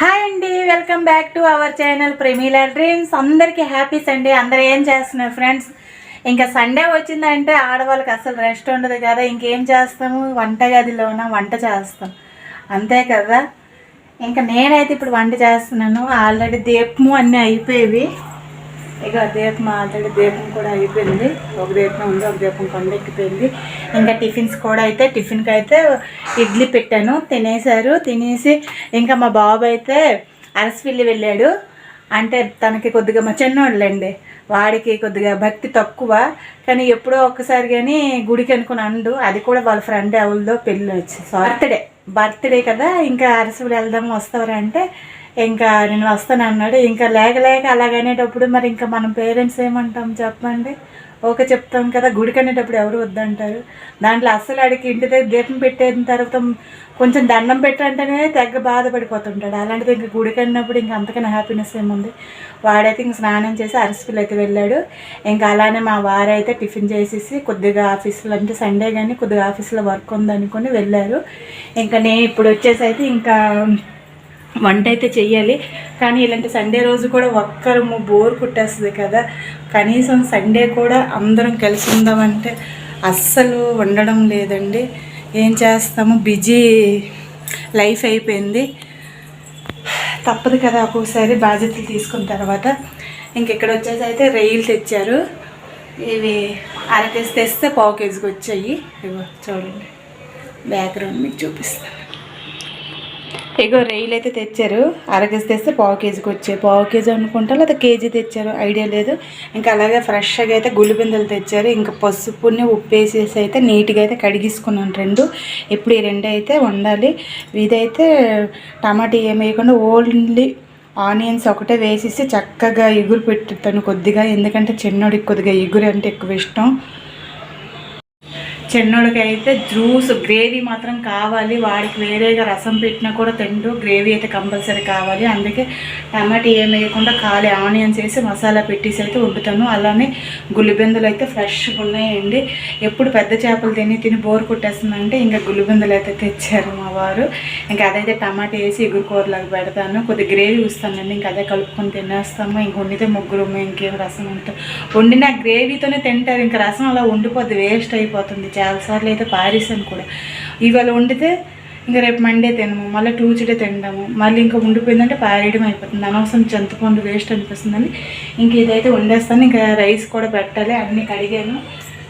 Hi అండి welcome back to our channel Premila dreams. అందరికీ happy Sunday. అందరూ ఏం చేస్తున్నారు ఫ్రెండ్స్? ఇంకా సండే వచ్చిందంటే ఆడవాళ్ళకి అసలు రెస్ట్ ఉండదు కదా. ఇంకేం చేస్తాము? వంటగదిలోన వంట చేస్తాం. అంతే కదా? ఇంకా నేనైతే ఇప్పుడు వంట చేస్తున్నాను. ఆల్రెడీ దీపము అన్నీ అయిపోయేవి. ఇక దీపం ఆల్రెడీ దీపం కూడా అయిపోయింది. ఒక దీపం ఉంది ఒక దీపం కొండెక్కిపోయింది. ఇంకా టిఫిన్స్ కూడా అయితే టిఫిన్కి అయితే ఇడ్లీ పెట్టాను. తినేశారు తినేసి ఇంకా మా బాబు అయితే అరసిపిల్లి వెళ్ళాడు. అంటే తనకి కొద్దిగా మా చిన్నోళ్ళండి. వాడికి కొద్దిగా భక్తి తక్కువ. కానీ ఎప్పుడో ఒక్కసారి కానీ గుడికి అనుకుని అండు. అది కూడా వాళ్ళ ఫ్రెండ్ ఎవరిదో పెళ్ళి వచ్చి బర్త్డే. బర్త్డే కదా ఇంకా అరసిపిల్లి వెళ్దాం వస్తారా అంటే ఇంకా నేను వస్తాను అన్నాడు. ఇంకా లేక లేక అలాగనేటప్పుడు మరి ఇంకా మనం పేరెంట్స్ ఏమంటాం చెప్పండి? ఓకే చెప్తాం కదా గుడికి అనేటప్పుడు ఎవరు వద్దంటారు? దాంట్లో అస్సలు ఆడికి ఇంటి దగ్గర దీపం పెట్టిన తర్వాత కొంచెం దండం పెట్టంటేనే తెగ బాధపడిపోతుంటాడు. అలాంటిది ఇంకా గుడికి అన్నప్పుడు ఇంకా అంతకన్నా హ్యాపీనెస్ ఏముంది? వాడైతే ఇంక స్నానం చేసి అరసిపిల్ అయితే వెళ్ళాడు. ఇంకా అలానే మా వారైతే టిఫిన్ చేసేసి కొద్దిగా ఆఫీసులో అంటే సండే కానీ కొద్దిగా ఆఫీస్లో వర్క్ ఉందనుకొని వెళ్ళారు. ఇంకా నేను ఇప్పుడు వచ్చేసి అయితే ఇంకా వంట అయితే చెయ్యాలి. కానీ ఇలాంటి సండే రోజు కూడా ఒక్కరు బోర్ కుట్టేస్తుంది కదా. కనీసం సండే కూడా అందరం కలిసి ఉందామంటే అస్సలు ఉండడం లేదండి. ఏం చేస్తాము? బిజీ లైఫ్ అయిపోయింది. తప్పదు కదా ఒక్కొక్కసారి బాధ్యతలు తీసుకున్న తర్వాత. ఇంక ఇక్కడ వచ్చేసి అయితే రొయ్యలు తెచ్చారు. ఇవి అర కేజీ తెస్తే పావు కేజీకి వచ్చాయి. ఇగో చూడండి. బ్యాక్గ్రౌండ్ మీకు చూపిస్తాను. ఇగో రొయ్యలు అయితే తెచ్చారు. అర తెస్తే పావు కేజీకి వచ్చాయి పావు కేజీ అనుకుంటా లేదా కేజీ తెచ్చారు? ఐడియా లేదు. ఇంకా అలాగే ఫ్రెష్గా అయితే గుళ్ళిబిందెలు తెచ్చారు. ఇంకా పసుపుని ఉప్పు వేసేసి అయితే నీట్గా అయితే కడిగేసుకున్నాను రెండు. ఇప్పుడు ఈ రెండు అయితే వండాలి. ఇదైతే టమాటా ఏం వేయకుండా ఓన్లీ ఆనియన్స్ ఒకటే వేసేసి చక్కగా ఎగురు పెట్టుతాను కొద్దిగా. ఎందుకంటే చిన్నోడికి కొద్దిగా ఎగురు అంటే ఎక్కువ ఇష్టం. చిన్నోడికి అయితే జ్యూస్ గ్రేవీ మాత్రం కావాలి. వాడికి వేరేగా రసం పెట్టినా కూడా తిండు. గ్రేవీ అయితే కంపల్సరీ కావాలి. అందుకే టమాటా ఏం వేయకుండా ఖాళీ ఆనియన్స్ వేసి మసాలా పెట్టేసి అయితే వండుతాను. అలానే గుల్లిబిందులు అయితే ఫ్రెష్గా ఉన్నాయండి. ఎప్పుడు పెద్ద చేపలు తిని తిని బోర్ కొట్టేస్తుందంటే ఇంకా గుల్లిబిందులు అయితే తెచ్చారు మా వారు ఇంకా అదైతే టమాటా వేసి ఎగురు కూరలాగా పెడతాను. కొద్ది గ్రేవీ ఇస్తానండి ఇంకా అదే కలుపుకొని తినేస్తాము. ఇంక వండితే ముగ్గురు ఇంకేం రసం ఉంటాం వండిన గ్రేవీతోనే తింటారు ఇంకా రసం అలా ఉండిపోద్ది వేస్ట్ అయిపోతుంది. చాలాసార్లు అయితే పారేసాను కూడా. ఇవాళ వండితే ఇంకా రేపు మండే తినము మళ్ళీ ట్యూస్డే తినడము మళ్ళీ ఇంకా ఉండిపోయిందంటే పారేయడం అయిపోతుంది. అనవసరం చింతపండు వేస్ట్ అనిపిస్తుందని ఇంక ఇదైతే వండేస్తాను. ఇంకా రైస్ కూడా పెట్టాలి అన్నీ కడిగాను.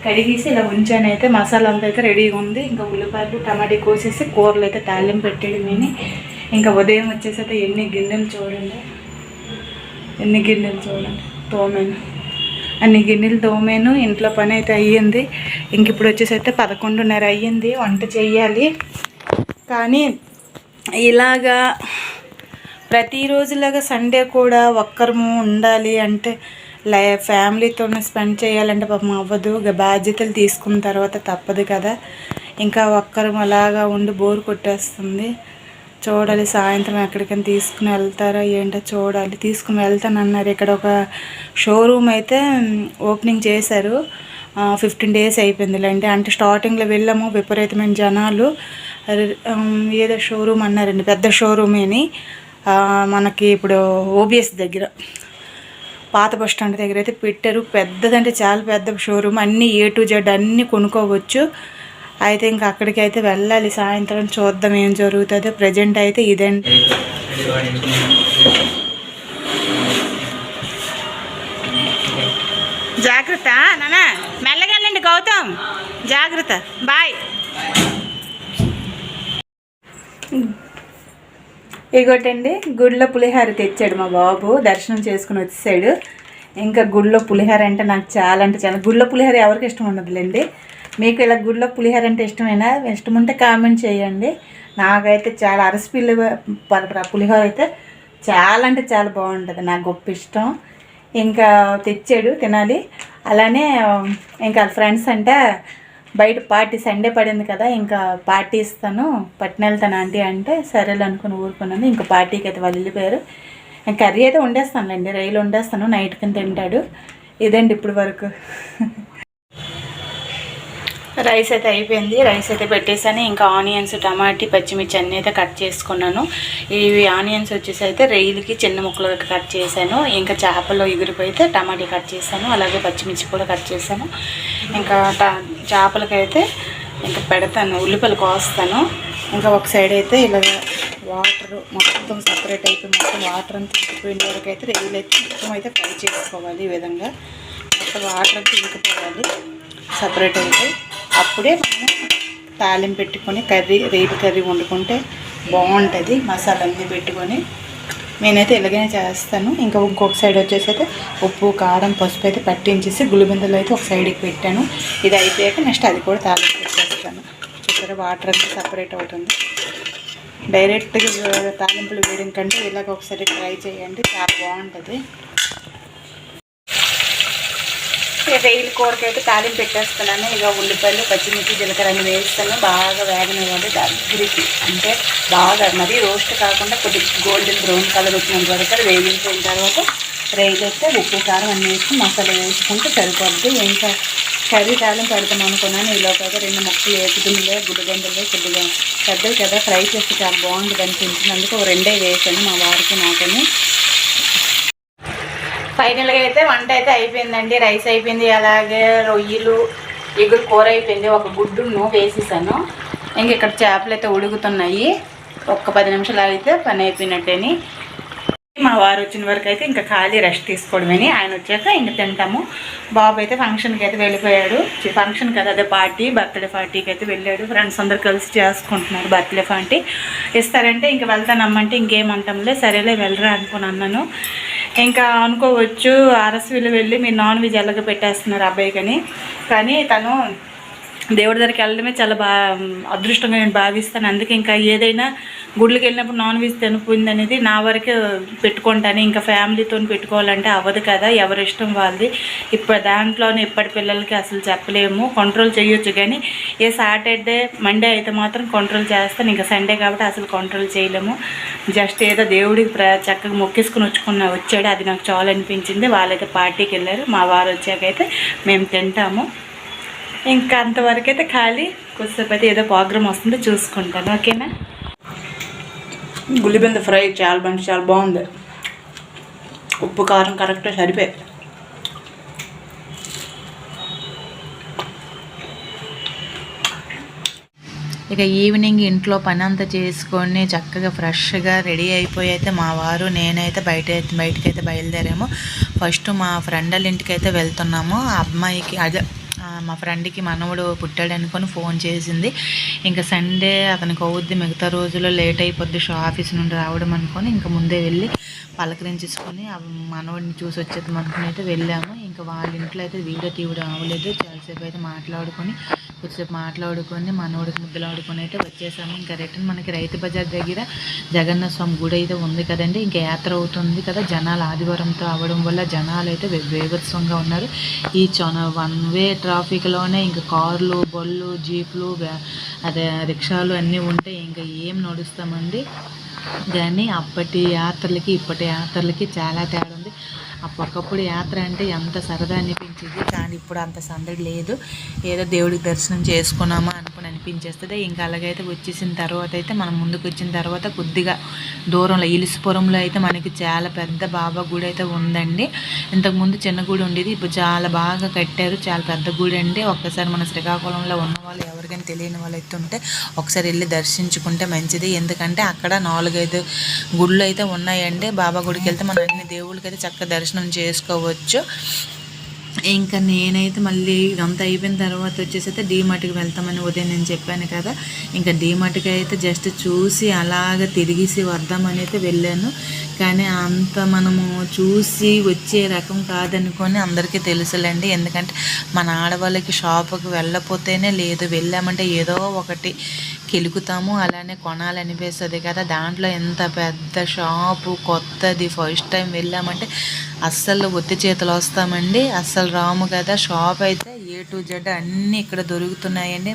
కడిగేసి ఇలా ఉంచాను అయితే మసాలా అంతా అయితే రెడీగా ఉంది. ఇంకా ఉల్లిపాయలు టమాటా కోసేసి కూరలు అయితే తాలింపు పెట్టాడు నేను. ఇంకా ఉదయం వచ్చేసి అయితే ఎన్ని గిన్నెలు చూడండి. ఎన్ని గిన్నెలు చూడండి. తోమేను. అన్ని గిన్నెలు తోమేను. ఇంట్లో పని అయితే అయ్యింది. ఇంక ఇప్పుడు వచ్చేసి అయితే పదకొండున్నర అయ్యింది. వంట చేయాలి. కానీ ఇలాగా ప్రతిరోజులాగా సండే కూడా ఒక్కరము ఉండాలి అంటే లై ఫ్యామిలీతో స్పెండ్ చేయాలంటే పాపం అవ్వదు. బాధ్యతలు తీసుకున్న తర్వాత తప్పదు కదా. ఇంకా ఒక్కరం అలాగా ఉండి బోర్ కొట్టేస్తుంది. చూడాలి సాయంత్రం ఎక్కడికైనా తీసుకుని వెళ్తారా ఏంటో చూడాలి. తీసుకుని వెళ్తాను అన్నారు. ఇక్కడ ఒక షోరూమ్ అయితే ఓపెనింగ్ చేశారు. ఫిఫ్టీన్ డేస్ అయిపోయింది లేండి అంటే స్టార్టింగ్లో వెళ్ళాము. విపరీతమైన జనాలు. ఏదో షోరూమ్ అన్నారండి. పెద్ద షోరూమేని. మనకి ఇప్పుడు ఓబిఎస్ దగ్గర. పాత బస్ స్టాండ్ దగ్గర అయితే పెట్టారు. పెద్దదంటే చాలా పెద్ద షోరూమ్ అన్నీ ఏ టు జెడ్ అన్నీ కొనుక్కోవచ్చు. అయితే ఇంకా అక్కడికి అయితే వెళ్ళాలి. సాయంత్రం చూద్దాం ఏం జరుగుతుందో. ప్రజెంట్ అయితే ఇదండి. జాగ్రత్త. నానా మెల్లగా గౌతమ్. జాగ్రత్త. బాయ్ ఇగోటండి గుడిలో పులిహార తెచ్చాడు మా బాబు దర్శనం చేసుకుని వచ్చేసాడు. ఇంకా గుడిలో పులిహార అంటే నాకు చాలా అంటే చాలా గుడిలో పులిహార ఎవరికి ఇష్టం ఉండదులేండి. మీకు ఇలా గుడిలో పులిహార అంటే ఇష్టమైనా? ఇష్టం ఉంటే కామెంట్ చేయండి. నాకైతే చాలా అరసిపిల్లి పులిహోర అయితే చాలా అంటే చాలా బాగుంటుంది నాకు గొప్ప ఇష్టం. ఇంకా తెచ్చాడు తినాలి. అలానే ఇంకా ఫ్రెండ్స్ అంటే బయట పార్టీ సండే పడింది కదా ఇంకా పార్టీ ఇస్తాను పట్టిన వెళ్తాను ఆంటీ అంటే సరేలే అనుకుని ఊరుకున్నాను. ఇంకా పార్టీకి అయితే వాళ్ళు వెళ్ళిపోయారు. కర్రీ అయితే వండేస్తానులేండి రైలు వండేస్తాను నైట్ కింద తింటాడు. ఇదండి ఇప్పుడు వరకు? రైస్ అయితే అయిపోయింది. రైస్ అయితే పెట్టేసాను. ఇంకా ఆనియన్స్ టమాటీ పచ్చిమిర్చి అన్నీ అయితే కట్ చేసుకున్నాను. ఇవి ఆనియన్స్ వచ్చేసి అయితే రైలుకి చిన్న ముక్కలుగా కట్ చేశాను. ఇంకా చేపలు ఎగిరిపోయితే టమాటీ కట్ చేశాను. అలాగే పచ్చిమిర్చి కూడా కట్ చేశాను. ఇంకా ట- చేపలకైతే ఇంకా పెడతాను. ఉల్లిపాయలు కోస్తాను. ఇంకా ఒక సైడ్ అయితే ఇలాగ వాటర్ మొత్తం సపరేట్ అయితే మొత్తం వాటర్ అంతా ఇంకిపోయిన వరకు అయితే రైలు అయితే మొత్తం అయితే ఫ్రై చేసుకోవాలి ఈ విధంగా. మొత్తం వాటర్ అంతా ఇంకిపోవాలి సపరేట్ అయితే. అప్పుడే మనం తాలింపు పెట్టుకొని కర్రీ రేపు కర్రీ వండుకుంటే బాగుంటుంది. మసాలన్నీ పెట్టుకొని నేనైతే ఎలాగైనా చేస్తాను. ఇంకా ఇంకొక సైడ్ వచ్చేసి అయితే ఉప్పు కారం పసుపు అయితే పట్టించేసి గులిబిందలు అయితే ఒక సైడ్కి పెట్టాను. ఇది అయిపోయాక నెక్స్ట్ అది కూడా తాలింపు పెట్టేస్తాను. చూసారా? వాటర్ అంతా సపరేట్ అవుతుంది. డైరెక్ట్గా తాలింపులు వేయడం కంటే ఇలాగ ఒకసారి ట్రై చేయండి. చాలా బాగుంటుంది. రైలు కూరకైతే తాలింపు పెట్టేస్తున్నాను. ఇక ఉల్లిపాయలు పచ్చిమిర్చి జీలకర్ర అన్ని వేస్తాను బాగా వేగనివ్వాలి దగ్గరికి. అంటే బాగా మరీ రోస్ట్ కాకుండా కొద్దిగా గోల్డెన్ బ్రౌన్ కలర్ వచ్చినంత వరకు వేగించిన తర్వాత రైలు అయితే ఉప్పు కారం అన్నీ వేసి మసాలా వేసుకుంటే సరిపోద్ది. ఇంకా కర్రీ తాలింపు పెడతాం అనుకున్నాను. ఈలో రెండు ముక్కలు వేపుతుందిలే గుడ్డగొందలే కొద్దిగా పెద్దవి కదా. ఫ్రై చేస్తే చాలా బాగుంటుంది అనిపించింది. అందుకే రెండే వేసాను మా వారికి నాకని ఫైనల్గా అయితే వంట అయితే అయిపోయిందండి రైస్ అయిపోయింది అలాగే రొయ్యలు ఎగురు కూర అయిపోయింది ఒక గుడ్డును వేసేసాను. ఇంక ఇక్కడ చేపలు అయితే ఉడుకుతున్నాయి. ఒక్క పది నిమిషాలు అయితే పని అయిపోయినట్టేని. మా వారు వచ్చిన వరకు అయితే ఇంకా ఖాళీ రెస్ట్ తీసుకోవడమని. ఆయన వచ్చాక ఇంక తింటాము. బాబు అయితే ఫంక్షన్కి అయితే వెళ్ళిపోయాడు ఫంక్షన్ కదా అదే పార్టీ బర్త్డే పార్టీకి అయితే వెళ్ళాడు. ఫ్రెండ్స్ అందరు కలిసి చేసుకుంటున్నారు బర్త్డే పార్టీ. ఇస్తారంటే ఇంక వెళ్తానమ్మంటే ఇంకేమంటాంలే సరేలే వెళ్ళరా అనుకుని అన్నాను. ఇంకా అనుకోవచ్చు అరసవిలు వెళ్ళి మీరు నాన్ వెజ్ ఎలాగ పెట్టేస్తున్నారు అబ్బాయికని. కానీ తను దేవుడి దగ్గరికి వెళ్ళడమే చాలా బా అదృష్టంగా నేను భావిస్తాను. అందుకే ఇంకా ఏదైనా గుడ్లకి వెళ్ళినప్పుడు నాన్ వెజ్ తినిపోయింది అనేది నా వరకే పెట్టుకుంటాను. ఇంకా ఫ్యామిలీతో పెట్టుకోవాలంటే అవ్వదు కదా ఎవరి ఇష్టం వాళ్ళది. ఇప్పుడు దాంట్లోనే ఇప్పటి పిల్లలకి అసలు చెప్పలేము. కంట్రోల్ చేయొచ్చు కానీ ఏ సాటర్డే మండే అయితే మాత్రం కంట్రోల్ చేస్తాను. ఇంకా సండే కాబట్టి అసలు కంట్రోల్ చేయలేము. జస్ట్ ఏదో దేవుడికి ప్ర చక్కగా మొక్కేసుకుని వచ్చుకున్న వచ్చాడు. అది నాకు చాలా అనిపించింది. వాళ్ళైతే పార్టీకి వెళ్ళారు. మా వారు వచ్చాకైతే మేము తింటాము. ఇంకా అంతవరకు అయితే ఖాళీ. కొద్దిసేపు అయితే ఏదో ప్రోగ్రామ్ వస్తుందో చూసుకుంటాను. ఓకేనా? గులిబెంద ఫ్రై చాలా మంచి చాలా బాగుంది. ఉప్పు కారం కరెక్ట్గా సరిపోయి ఇక ఈవినింగ్ ఇంట్లో పని అంతా చేసుకొని చక్కగా ఫ్రెష్గా రెడీ అయిపోయి అయితే మా వారు నేనైతే బయట బయటకైతే బయలుదేరాము. ఫస్ట్ మా ఫ్రెండ్ వాళ్ళ ఇంటికి అయితే వెళ్తున్నాము. ఆ అమ్మాయికి అదే మా ఫ్రెండ్కి మనవడు పుట్టాడు అనుకొని ఫోన్ చేసింది. ఇంకా సండే అతనికి అవుద్ది మిగతా రోజుల్లో లేట్ అయిపోద్ది షో ఆఫీస్ నుండి రావడం అనుకొని ఇంకా ముందే వెళ్ళి పలకరించేసుకొని మనవడిని చూసి వచ్చేది అనుకుని అయితే వెళ్ళాము. ఇంకా వాళ్ళ ఇంట్లో అయితే వీడియో తీయడం అవ్వలేదు. చాలాసేపు అయితే మాట్లాడుకొని కొద్దిసేపు మాట్లాడుకొని మనోడికి ముద్దులాడుకొని అయితే వచ్చేసాము. ఇంకా రిటర్న్ మనకి రైతు బజార్ దగ్గర జగన్నాథ స్వామి గుడి అయితే ఉంది కదండి. ఇంకా యాత్ర అవుతుంది కదా. జనాలు ఆదివారంతో అవ్వడం వల్ల జనాలు అయితే వే- ఉన్నారు. ఈ చొన వన్ వే ట్రాఫిక్లోనే ఇంకా కార్లు బళ్ళు జీప్లు అదే రిక్షాలు అన్నీ ఉంటే ఇంకా ఏం నడుస్తామండి? కానీ అప్పటి యాత్రలకి ఇప్పటి యాత్రలకి చాలా తేడా అప్పటికప్పుడు యాత్ర అంటే ఎంత సరదా అనిపించింది కానీ ఇప్పుడు అంత సందడి లేదు. ఏదో దేవుడికి దర్శనం చేసుకున్నామా అనుకుని అనిపించేస్తుంది. ఇంకా అలాగైతే వచ్చేసిన తర్వాత అయితే మనం ముందుకు వచ్చిన తర్వాత కొద్దిగా దూరంలో ఇలిసిపురంలో అయితే మనకి చాలా పెద్ద బాబా గుడి అయితే ఉందండి. ఇంతకుముందు చిన్న గుడి ఉండేది ఇప్పుడు చాలా బాగా కట్టారు చాలా పెద్ద గుడి అండి. ఒక్కసారి మన శ్రీకాకుళంలో ఉన్న వాళ్ళు ఎవరికైనా తెలియని వాళ్ళు అయితే ఉంటే ఒకసారి వెళ్ళి దర్శించుకుంటే మంచిది. ఎందుకంటే అక్కడ నాలుగైదు గుళ్ళు అయితే ఉన్నాయండి. బాబా గుడికి వెళ్తే మనం అన్ని దేవుళ్ళకైతే అయితే చక్కగా దర్శనం చేసుకోవచ్చు. ఇంకా నేనైతే మళ్ళీ ఇదంతా అయిపోయిన తర్వాత వచ్చేసి అయితే డీమార్ట్కి వెళ్తామని ఉదయం నేను చెప్పాను కదా. ఇంకా డీమార్ట్కి అయితే జస్ట్ చూసి అలాగ తిరిగేసి వద్దామని అయితే వెళ్ళాను. కానీ అంత మనము చూసి వచ్చే రకం కాదనుకొని అందరికీ తెలుసులేండి. ఎందుకంటే మన ఆడవాళ్ళకి షాపుకి వెళ్ళపోతేనే లేదు వెళ్ళామంటే ఏదో ఒకటి కెలుకుతాము అలానే కొనాలనిపిస్తుంది కదా. దాంట్లో ఎంత పెద్ద షాపు కొత్తది ఫస్ట్ టైం వెళ్ళామంటే అస్సలు ఒత్తి చేతులు వస్తామండి. అస్సలు రాము కదా షాప్ అయితే టు జెడ్ అన్నీ ఇక్కడ దొరుకుతున్నాయండి.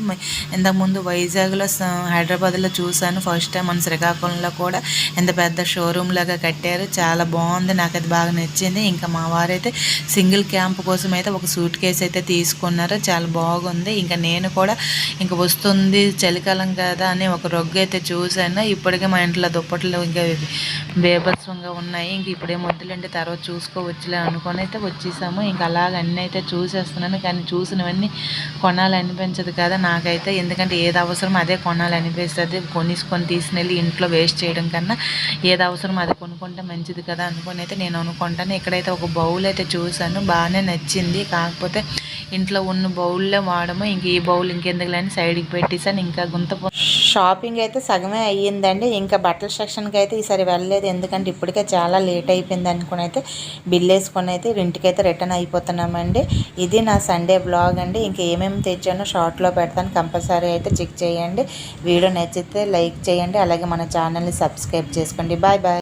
ఇంతకుముందు వైజాగ్లో స- హైదరాబాద్లో చూశాను. ఫస్ట్ టైం మన శ్రీకాకుళంలో కూడా ఎంత పెద్ద షోరూమ్ లాగా కట్టారు. చాలా బాగుంది. నాకు అది బాగా నచ్చింది. ఇంకా మా వారైతే సింగిల్ క్యాంప్ కోసం అయితే ఒక సూట్ కేసు అయితే తీసుకున్నారు. చాలా బాగుంది. ఇంకా నేను కూడా ఇంకా వస్తుంది చలికాలం కదా అని ఒక రొగ్గు అయితే చూశాను. ఇప్పటికే మా ఇంట్లో దుప్పట్లు ఇంకా బేభత్సంగా ఉన్నాయి. ఇంక ఇప్పుడే మొద్దులంటే తర్వాత చూసుకోవచ్చులే అనుకొని అయితే వచ్చేసాము. ఇంకా అలాగ అన్నీ అయితే చూసేస్తున్నాను. కానీ చూసినవన్నీ కొనాలనిపించదు కదా నాకైతే. ఎందుకంటే ఏది అవసరం అదే కొనాలనిపిస్తుంది. కొనిసుకొని తీసుకెళ్ళి ఇంట్లో వేస్ట్ చేయడం కన్నా ఏది అవసరం అది కొనుక్కుంటే మంచిది కదా అనుకుని అయితే నేను అనుకుంటాను ఇక్కడైతే ఒక బౌల్ అయితే చూశాను. బాగానే నచ్చింది. కాకపోతే ఇంట్లో ఉన్న బౌల్లో వాడము. ఇంక ఈ బౌల్ ఇంకెందుకు అని సైడ్కి పెట్టేసాను ఇంకా గుంత షాపింగ్ అయితే సగమే అయ్యిందండి. ఇంకా బట్టల సెక్షన్కి అయితే ఈసారి వెళ్ళలేదు. ఎందుకంటే ఇప్పటికే చాలా లేట్ అయిపోయింది అనుకుని అయితే బిల్ వేసుకొని అయితే ఇంటికైతే రిటర్న్ అయిపోతున్నామండి. ఇది నా సండే బ్లాగ్ అండి. ఇంకా ఏమేమి తెచ్చానో షార్ట్లో పెడతాను. కంపల్సరీ అయితే చెక్ చేయండి. వీడియో నచ్చితే లైక్ చేయండి. అలాగే మన ఛానల్ని సబ్స్క్రైబ్ చేసుకోండి. Bye bye.